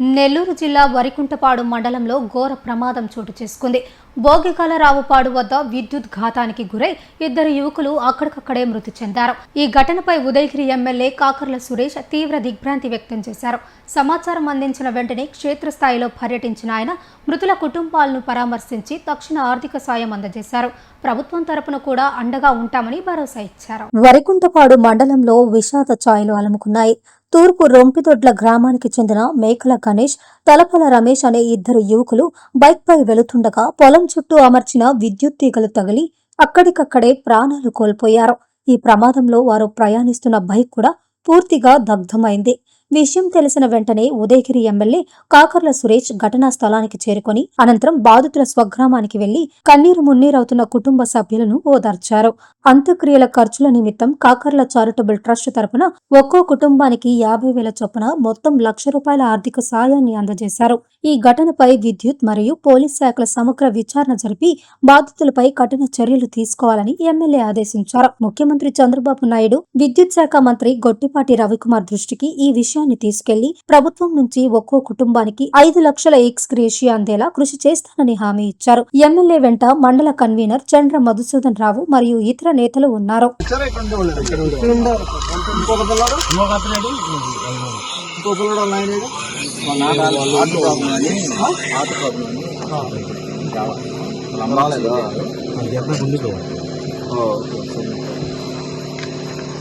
నెల్లూరు జిల్లా వరికుంటపాడు మండలంలో ఘోర ప్రమాదం చోటు చేసుకుంది. భోగికాలరావుపాడు వద్ద విద్యుత్ ఘాతానికి గురై ఇద్దరు యువకులు అక్కడికక్కడే మృతి చెందారు. ఈ ఘటనపై ఉదయగిరి ఎమ్మెల్యే కాకర్ల సురేష్ తీవ్ర దిగ్భ్రాంతి వ్యక్తం చేశారు. సమాచారం అందించిన వెంటనే క్షేత్రస్థాయిలో పర్యటించిన ఆయన మృతుల కుటుంబాలను పరామర్శించి తక్షణ ఆర్థిక సాయం అందజేశారు. ప్రభుత్వం తరపున కూడా అండగా ఉంటామని భరోసా ఇచ్చారు. వరికుంటపాడు మండలంలో విషాద ఛాయలు అలముకున్నాయి. తూర్పు రొంపిదొడ్ల గ్రామానికి చెందిన మేకల గణేష్ తలపల రమేష్ అనే ఇద్దరు యువకులు బైక్పై వెళుతుండగా పొలం చుట్టూ అమర్చిన విద్యుత్ తీగలు తగిలి అక్కడికక్కడే ప్రాణాలు కోల్పోయారు. ఈ ప్రమాదంలో వారు ప్రయాణిస్తున్న బైక్ కూడా పూర్తిగా దగ్ధమైంది. విషయం తెలిసిన వెంటనే ఉదయగిరి ఎమ్మెల్యే కాకర్ల సురేష్ ఘటనా స్థలానికి చేరుకొని అనంతరం బాధితుల స్వగ్రామానికి వెళ్ళి కన్నీరు మున్నీరవుతున్న కుటుంబ సభ్యులను ఓదార్చారు. అంత్యక్రియల ఖర్చుల నిమిత్తం కాకర్ల చారిటబుల్ ట్రస్ట్ తరపున ఒక్కో కుటుంబానికి యాభై వేల చొప్పున మొత్తం లక్ష రూపాయల ఆర్థిక సాయాన్ని అందజేశారు. ఈ ఘటనపై విద్యుత్ మరియు పోలీస్ శాఖల సమగ్ర విచారణ జరిపి బాధితులపై కఠిన చర్యలు తీసుకోవాలని ఎమ్మెల్యే ఆదేశించారు. ముఖ్యమంత్రి చంద్రబాబు నాయుడు విద్యుత్ శాఖ మంత్రి గొట్టిపాటి రవికుమార్ దృష్టికి ఈ విషయం విషయాన్ని తీసుకెళ్ళి ప్రభుత్వం నుంచి ఒక్కో కుటుంబానికి ఐదు లక్షల ఎక్స్ గ్రేషియా అందేలా కృషి చేస్తానని హామీ ఇచ్చారు. ఎమ్మెల్యే వెంట మండల కన్వీనర్ చంద్ర మధుసూదన్ రావు మరియు ఇతర నేతలు ఉన్నారు.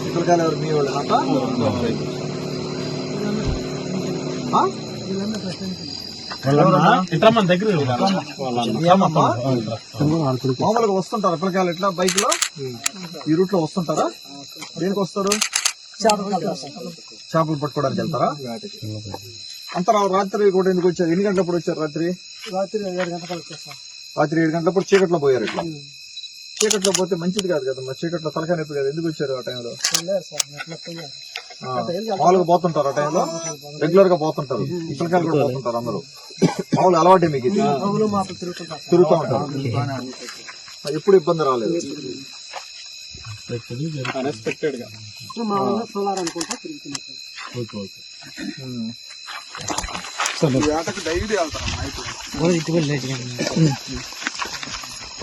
ఇక్కడ కానీ ఎవరు మీ వాళ్ళు మామూలుగా వస్తుంటారా? పిల్లకాయలు ఇట్లా బైక్లో? ఈ రూట్లో వస్తుంటారా? దేనికి వస్తారు? చేపలు పట్టుకోవడానికి వెళ్తారా? అంతా రాత్రి కూడా ఎందుకు వచ్చారు? ఎన్ని గంటలప్పుడు వచ్చారు రాత్రి? రాత్రి ఏడు గంటలకు వచ్చేస్తాం. రాత్రి ఏడు గంటలప్పుడు చీకట్లో పోయారు ఇట్లా. చీకట్లో పోతే మంచిది కాదు కదా మరి. చీకట్లో తలకాయ నొప్పి కదా. ఎందుకు వచ్చారు ఆ టైంలో మామూలుగా పోతుంటారు ఆ టైంలో రెగ్యులర్గా పోతుంటారు. పిల్లకాయలు కూడా పోతుంటారు అందరూ. మామూలు అలవాటే మీకు ఇది. తిరుగుతూ ఉంటారు. ఎప్పుడు ఇబ్బంది రాలేదు. అన్ఎక్స్పెక్టెడ్గా సోలార్ అనుకుంటా డైలీ వెళ్తారా? నైట్.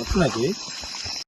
వస్తున్నాయి